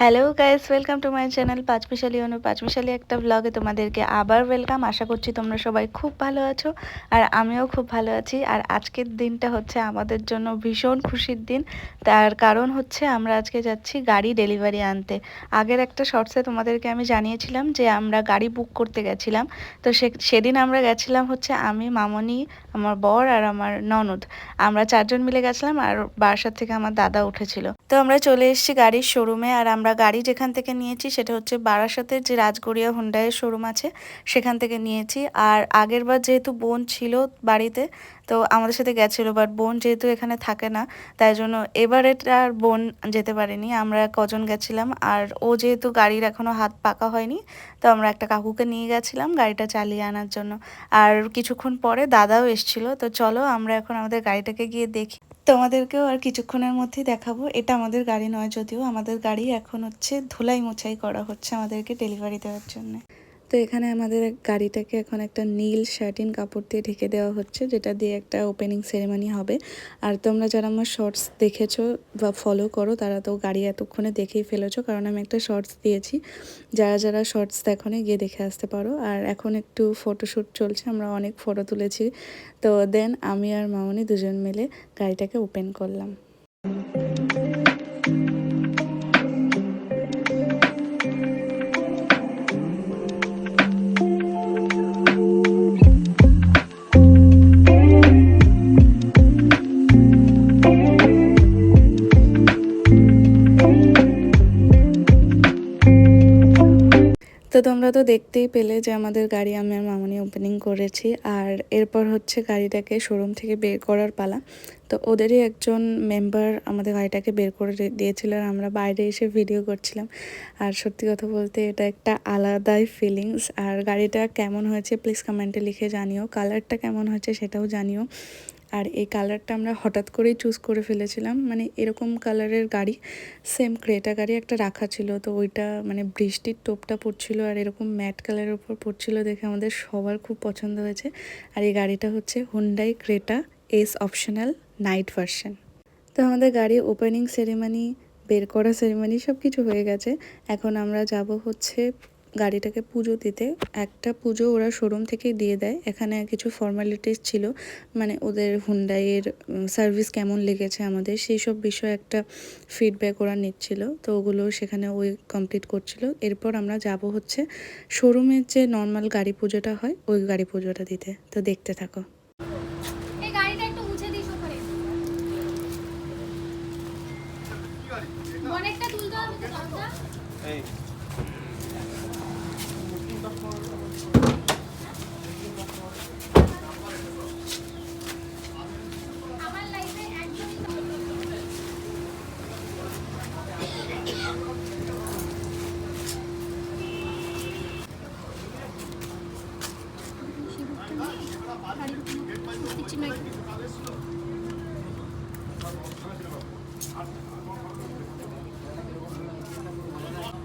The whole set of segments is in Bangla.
Hello guys welcome to my channel Panchmishali Anu Panchmishali একটা ব্লগে তোমাদেরকে আবার ওয়েলকাম আশা করছি তোমরা সবাই খুব ভালো আছো আর আমিও খুব ভালো আছি। আর আজকের দিনটা হচ্ছে আমাদের জন্য ভীষণ খুশির দিন। তার কারণ হচ্ছে আমরা আজকে যাচ্ছি গাড়ি ডেলিভারি আনতে। আগের একটা শর্টসে তোমাদেরকে আমি জানিয়েছিলাম যে আমরা গাড়ি বুক করতে গেছিলাম। তো সেদিন আমরা গেছিলাম হচ্ছে আমি, মামনি, আমার বর আর আমার ননদ। আমরা চারজন মিলে গেছিলাম আর বাসার থেকে আমার দাদা উঠেছিল। তো আমরা চলে এসেছি গাড়ির শোরুমে আর আমরা গাড়ি যেখান থেকে নিয়েছি সেটা হচ্ছে বারাসাতের যে রাজগড়িয়া হুন্ডাইয়ের শোরুম আছে, সেখান থেকে নিয়েছি। আর আগের বার যেহেতু বোন ছিল বাড়িতে, তো আমাদের সাথে গেছিল বাট বোন যেহেতু এখানে থাকে না, তাই জন্য এবারে আর বোন যেতে পারেনি। আমরা কজন গেছিলাম, আর ও যেহেতু গাড়ির এখনও হাত পাকা হয়নি, তো আমরা একটা কাকুকে নিয়ে গেছিলাম গাড়িটা চালিয়ে আনার জন্য। আর কিছুক্ষণ পরে দাদাও এসছিল, তো চলো আমরা এখন আমাদের গাড়িটাকে গিয়ে দেখি। তোমাদেরকেও আর কিছুক্ষণের মধ্যেই দেখাবো। এটা আমাদের গাড়ি নয়, যদিও আমাদের গাড়ি এখন হচ্ছে ধুলাই মোছাই করা হচ্ছে আমাদেরকে ডেলিভারি দেওয়ার জন্য। তো এখানে আমাদের গাড়িটাকে এখন একটা নীল শার্টিন কাপড় দিয়ে ঢেকে দেওয়া হচ্ছে, যেটা দিয়ে একটা ওপেনিং সেরেমনি হবে। আর তোমরা যারা আমার শর্টস দেখেছ বা ফলো করো, তারা তো গাড়ি এতক্ষণে দেখেই ফেলেছো, কারণ আমি একটা শর্টস দিয়েছি। যারা যারা শর্টস দেখনে, গিয়ে দেখে আসতে পারো। আর এখন একটু ফটোশ্যুট চলছে, আমরা অনেক ফটো তুলেছি। তো দেন আমি আর মামনি দুজন মিলে গাড়িটাকে ওপেন করলাম। তোমরা তো দেখতেই পেলে যে আমাদের গাড়ি আমি আর মামনি ওপেনিং করেছি। আর এরপর হচ্ছে গাড়িটাকে শোরুম থেকে বের করার পালা। তো ওদেরই একজন মেম্বার আমাদের গাড়িটাকে বের করে দিয়েছিল আর আমরা বাইরে এসে ভিডিও করছিলাম। আর সত্যি কথা বলতে এটা একটা আলাদাই ফিলিংস আর গাড়িটা কেমন হয়েছে প্লিজ কমেন্টে লিখে জানিও। কালারটা কেমন হয়েছে সেটাও জানিও। আর এই কালারটা আমরা হঠাৎ করেই চুজ করে ফেলেছিলাম। মানে এরকম কালারের গাড়ি সেম ক্রেটা গাড়ি একটা রাখা ছিল। তো ওইটা মানে বৃষ্টির টোপটা পড়ছিল আর এরকম ম্যাট কালারের উপর পড়ছিল দেখে আমাদের সবার খুব পছন্দ হয়েছে। আর এই গাড়িটা হচ্ছে Hyundai Creta S optional Knight version তো আমাদের গাড়ি ওপেনিং সেরেমানি বের করা সেরেমনি সব কিছু হয়ে গেছে। এখন আমরা যাব হচ্ছে গাড়িটাকে পুজো দিতে। একটা পুজো ওরা শোরুম থেকেই দিয়ে দেয়। এখানে কিছু ফর্মালিটিস ছিল। মানে ওদের হুন্ডাইয়ের সার্ভিস কেমন লেগেছে আমাদের সেই সব বিষয়ে একটা ফিডব্যাক ওরা নিচ্ছিল। তো ওগুলো সেখানে ওই কমপ্লিট করছিল। এরপর আমরা যাব হচ্ছে শোরুমের যে নর্মাল গাড়ি পুজোটা হয় ওই গাড়ি পুজোটা দিতে। তো দেখতে থাকো। এই গাড়িটা একটু মুছে দিস ওখানে। বনেটটা তুলতে হবে তো দরজা?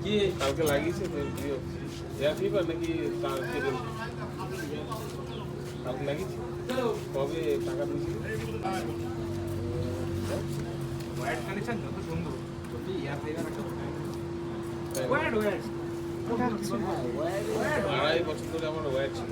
কি কালকে লাগিয়েছে তো জিও? ফিভার নাকি তার কেবল কালকে লাগিয়েছে? কবে টাকা দিয়েছি? ওয়্যার কানেকশন যত সুন্দর। সত্যি এয়ার ফ্লেভার একটা ওয়্যার ওয়্যার আড়াই বছর ধরে আমার ওয়ার ছিল।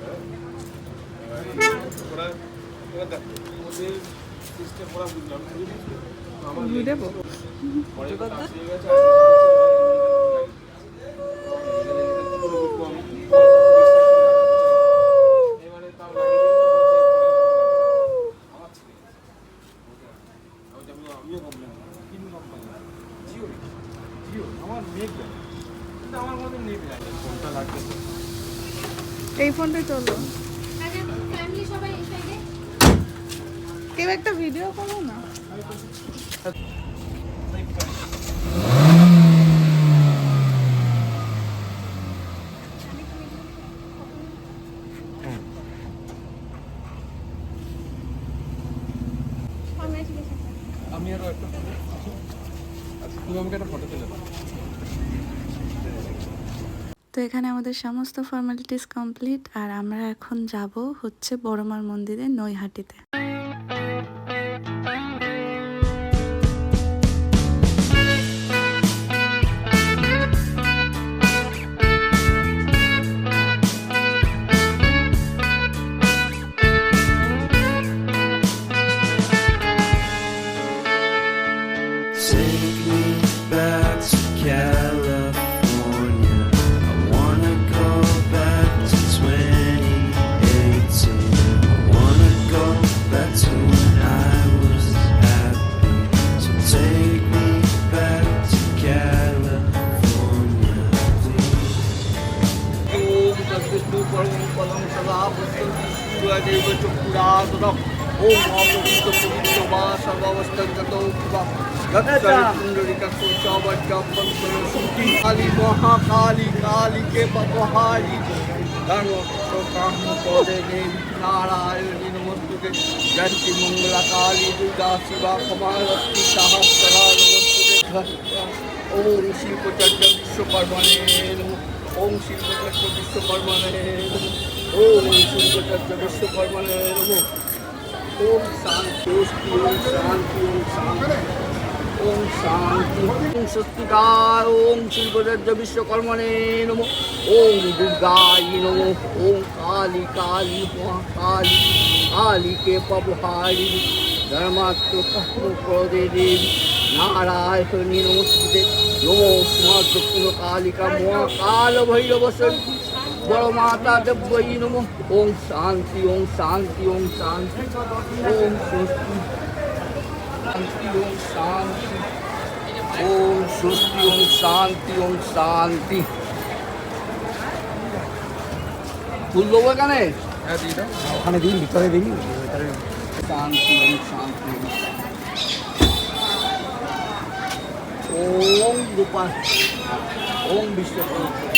এই ফোনটা চলো ফ্যামিলি সবাই এই সাইডে কেউ একটা ভিডিও করো না আমি আরও একটা ফটো আচ্ছা তুমি আমাকে একটা ফটো তুলে দাও তো এখানে আমাদের সমস্ত ফর্মালিটিস কমপ্লিট আর আমরা এখন যাব হচ্ছে বড়মার মন্দিরে নৈহাটিতে। সূর্যদেব চক্ষুরাসদম ওম অপবিত্র পবিত্র বা সর্বাবস্থিত বা পুণ্ডরিকাক্ষো চ বজ্রম বন্দন কালী মহাকালী কালীকে পপহারি। ধর্ম কাম পদে দেবী নারায়ণী নমস্তুতে। জয়ন্তী মঙ্গলা কালী দুর্গা শিবা কমালক্ষ্মী সাহস্রা নমস্তুতে। ওম শিল্পচর্য বিশ্বকর্মণে ওম শিল্পচর্য বিশ্বকর্মণে বিশ্বকর্মণে নমঃ ওম বিশ্বকর্মণে নম ওম কালী কালী মহাকালী কালীকে পবহারি ধর্মাত্মপ্রদে দেবী নারায়ণী নমস্তে নমো দক্ষিণ কালিকা মহাকাল ভৈরব বড় মাতা দেব্যই নম। ওম শান্তি ওম শান্তি ওম শান্তি। ওম স্বস্তি। শান্তি ওম শান্তি। ওম স্বস্তি ওম শান্তি ওম শান্তি। ফুল দেবো এখানে? হ্যাঁ ওখানে দিন ভিতরে দিন। শান্তি ওম শান্তি ওম গোপাল ওম বিশ্বকর্মা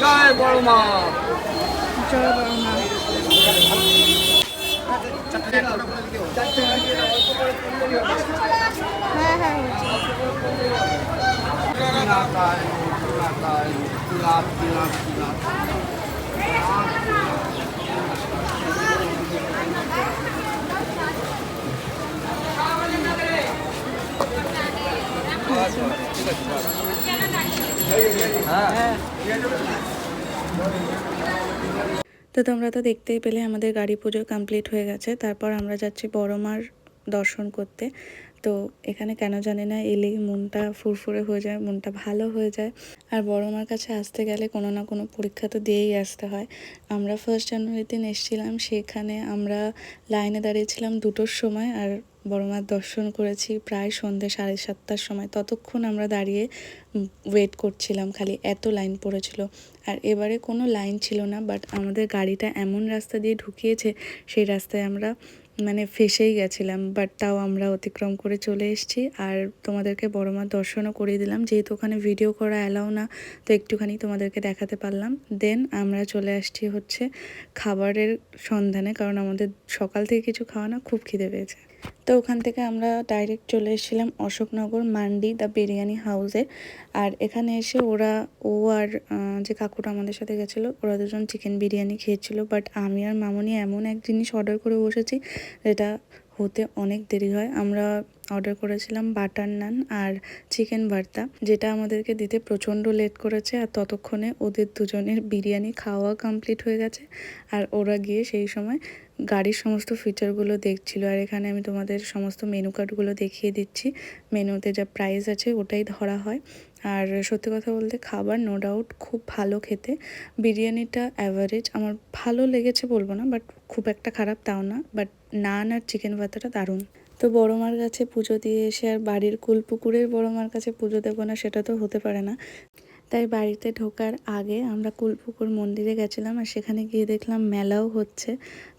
জয় বড় মা জয় বড় মা হ্যাঁ হ্যাঁ হচ্ছে। Pinakain তো তোমরা তো দেখতেই পেলে আমাদের গাড়ি পুজো কমপ্লিট হয়ে গেছে। তারপর আমরা যাচ্ছি বড়মার দর্শন করতে। তো এখানে কেন জানি না এলেই মনটা ফুরফুরে হয়ে যায়, মনটা ভালো হয়ে যায়। আর বড় মার কাছে আসতে গেলে কোনো না কোনো পরীক্ষা তো দিয়েই আসতে হয়। আমরা ফার্স্ট জানুয়ারির দিন এসেছিলাম, সেখানে আমরা লাইনে দাঁড়িয়েছিলাম দুটোর সময় আর বড় মার দর্শন করেছি প্রায় সন্ধ্যে সাড়ে সাতটার সময়। ততক্ষণ আমরা দাঁড়িয়ে ওয়েট করছিলাম, খালি এত লাইন পড়েছিল। আর এবারে কোনো লাইন ছিল না বাট আমাদের গাড়িটা এমন রাস্তা দিয়ে ঢুকিয়েছে, সেই রাস্তায় আমরা মানে ফেসেই গেছিলাম বাট তাও আমরা অতিক্রম করে চলে এসেছি। আর তোমাদেরকে বড় মার দর্শনও করিয়ে দিলাম, যেহেতু ওখানে ভিডিও করা অ্যালাউ না, তো একটুখানি তোমাদেরকে দেখাতে পারলাম। দেন আমরা চলে আসছি হচ্ছে খাবারের সন্ধানে, কারণ আমাদের সকাল থেকে কিছু খাওয়া না, খুব খিদে পেয়েছে। তো ওখান থেকে আমরা ডাইরেক্ট চলে এসেছিলাম অশোকনগর মান্ডি দ্য বিরিয়ানি হাউসে আর এখানে এসে ওরা, ও আর যে কাকুটা আমাদের সাথে গেছিল, ওরা দুজন চিকেন বিরিয়ানি খেয়েছিল বাট আমি আর মামনি এমন এক জিনিস অর্ডার করে বসেছি যেটা হতে অনেক দেরি হয়। আমরা অর্ডার করেছিলাম বাটার নান আর চিকেন ভর্তা, যেটা আমাদেরকে দিতে প্রচণ্ড লেট করেছে আর ততক্ষণে ওদের দুজনের বিরিয়ানি খাওয়া কমপ্লিট হয়ে গেছে। আর ওরা গিয়ে সেই সময় গাড়ির সমস্ত ফিচারগুলো দেখছিল। আর এখানে আমি তোমাদের সমস্ত মেনু কার্ডগুলো দেখিয়ে দিচ্ছি। মেনুতে যা প্রাইস আছে ওটাই ধরা হয়। আর সত্যি কথা বলতে খাবার নো ডাউট খুব ভালো খেতে। বিরিয়ানিটা অ্যাভারেজ আমার ভালো লেগেছে বলব না বাট খুব একটা খারাপ তাও না বাট নান আর চিকেন ভাতাটা দারুণ। তো বড়ো মার কাছে পুজো দিয়ে এসে আর বাড়ির কুলপুকুরের বড়ো মার কাছে পুজো দেবো না, সেটা তো হতে পারে না। তাই বাড়িতে ঢোকার আগে আমরা কুলপুকুর মন্দিরে গেছিলাম আর সেখানে গিয়ে দেখলাম মেলাও হচ্ছে।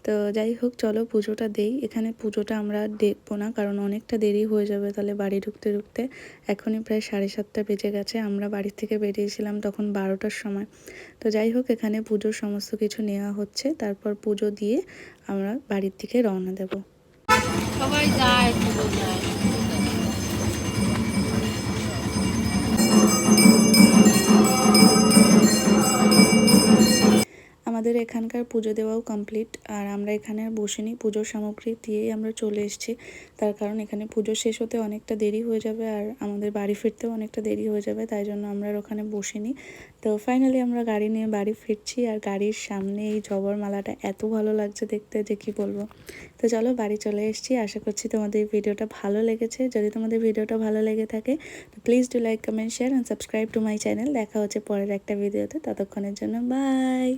তো যাই হোক, চলো পুজোটা দেই। এখানে পুজোটা আমরা দেখব না, কারণ অনেকটা দেরি হয়ে যাবে তাহলে বাড়ি ঢুকতে ঢুকতে। এখনই প্রায় সাড়ে সাতটা বেজে গেছে, আমরা বাড়ি থেকে বেরিয়েছিলাম তখন বারোটার সময়। তো যাই হোক, এখানে পুজোর সমস্ত কিছু নেওয়া হচ্ছে। তারপর পুজো দিয়ে আমরা বাড়ির দিকে রওনা দেবো। সবাই যায় আমাদের এখানকার পুজো দেওয়াও কমপ্লিট আর আমরা এখানে আর বসিনি। পুজোর সামগ্রী দিয়েই আমরা চলে এসেছি। তার কারণ এখানে পুজো শেষ হতে অনেকটা দেরি হয়ে যাবে, আর আমাদের বাড়ি ফিরতেও অনেকটা দেরি হয়ে যাবে, তাই জন্য আমরা ওখানে বসিনি। তো ফাইনালি আমরা গাড়ি নিয়ে বাড়ি ফিরছি, আর গাড়ির সামনে এই জবর মালাটা এত ভালো লাগছে দেখতে যে কি বলব। তো চলো বাড়ি চলে এসেছি। আশা করছি তোমাদের এই ভিডিওটা ভালো লেগেছে। যদি তোমাদের ভিডিওটা ভালো লেগে থাকে, তো please do like comment share and subscribe to my channel দেখা হচ্ছে পরের একটা ভিডিওতে। ততক্ষণের জন্য বাই